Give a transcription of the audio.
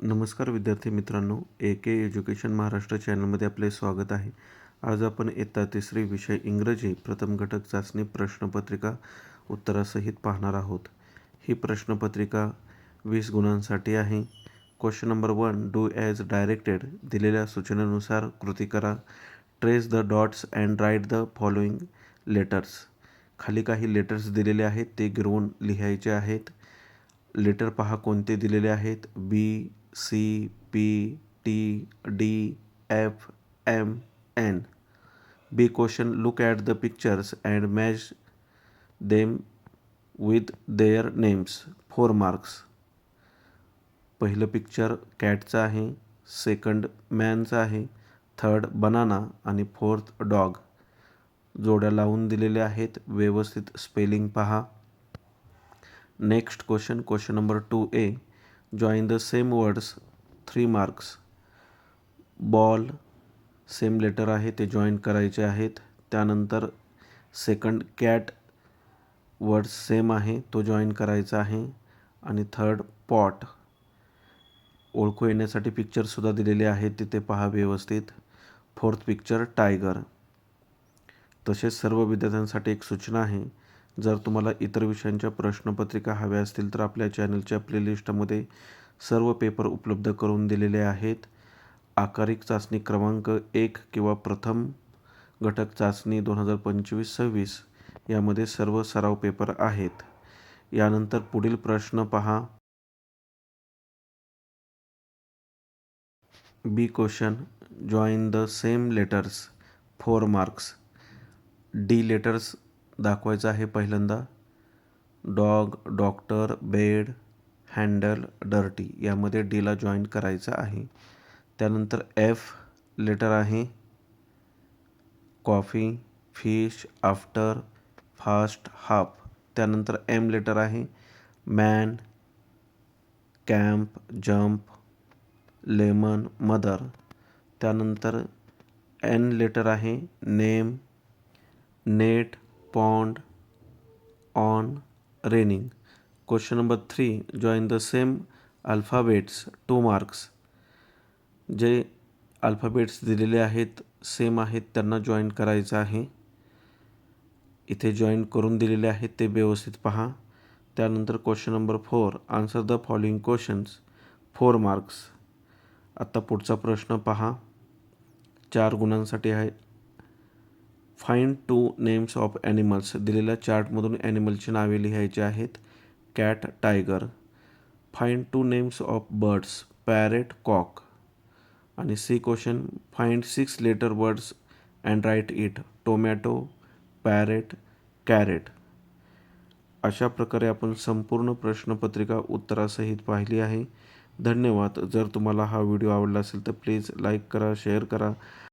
नमस्कार विद्यार्थी मित्रांनो ए के एज्युकेशन महाराष्ट्र चॅनलमध्ये आपले स्वागत आहे. आज आपण इयत्ता तिसरी विषय इंग्रजी प्रथम घटक चाचणी प्रश्नपत्रिका उत्तरासहित पाहणार आहोत. ही प्रश्नपत्रिका वीस गुणांसाठी आहे. Question number one do as directed दिलेल्या सूचनेनुसार कृती करा. Trace the dots and write the following letters खाली काही लेटर्स दिलेले आहेत ते गिरवून लिहायचे आहेत. लेटर पहा कोणते दिलेले आहेत. B C P T D F M N. B question look at the pictures and match them with their names four marks पहिलं पिक्चर कॅटचं आहे सेकंड मॅनचं आहे थर्ड बनाना आणि फोर्थ डॉग जोड्या लावून दिलेल्या आहेत व्यवस्थित स्पेलिंग पहा. Next question question number two A join the same words three marks ball same letter आहे ते जॉईन करायचे आहेत. त्यानंतर सेकंड कॅट वर्ड्स सेम आहे तो जॉईन करायचा आहे. आणि थर्ड पॉट ओळखू येण्यासाठी पिक्चरसुद्धा दिलेले आहेत तिथे पहा व्यवस्थित. फोर्थ पिक्चर टायगर तसेच सर्व विद्यार्थ्यांसाठी एक सूचना आहे. जर तुम्हाला इतर विषयांच्या प्रश्नपत्रिका हव्या असतील तर आपल्या चॅनलच्या प्लेलिस्टमध्ये सर्व पेपर उपलब्ध करून दिलेले आहेत. आकारिक चाचणी क्रमांक एक किंवा प्रथम घटक चाचणी दोन हजार पंचवीस सव्वीस यामध्ये सर्व सराव पेपर आहेत. यानंतर पुढील प्रश्न पहा. B question. Join the same letters four marks D letters दाखवायचं आहे पहिल्यांदा. Dog doctor bed handle dirty यामध्ये डीला जॉईन करायचं आहे. त्यानंतर एफ लेटर आहे. Coffee fish after fast half. त्यानंतर एम लेटर आहे. Man camp jump lemon mother. त्यानंतर एन लेटर आहे. Name net pond on raining question number three Join the same alphabets two marks जे alphabets दिलेले आहेत same आहेत त्यांना जॉईन करायचं आहे. इथे जॉईन करून दिलेले आहेत ते व्यवस्थित पहा. त्यानंतर question number four answer the following questions four marks आत्ता पुढचा प्रश्न पहा. चार गुणांसाठी आहे. Find two names of animals दिलेल्या चार्टमधून ॲनिमलची नावे लिहायची आहेत. Cat tiger. Find two names of birds parrot cock. आणि C question find six letter words and write it tomato parrot carrot. अशा प्रकारे आपण संपूर्ण प्रश्नपत्रिका उत्तरासहित पाहिली आहे. धन्यवाद. जर तुम्हाला हा व्हिडिओ आवडला असेल तर प्लीज लाईक करा शेअर करा.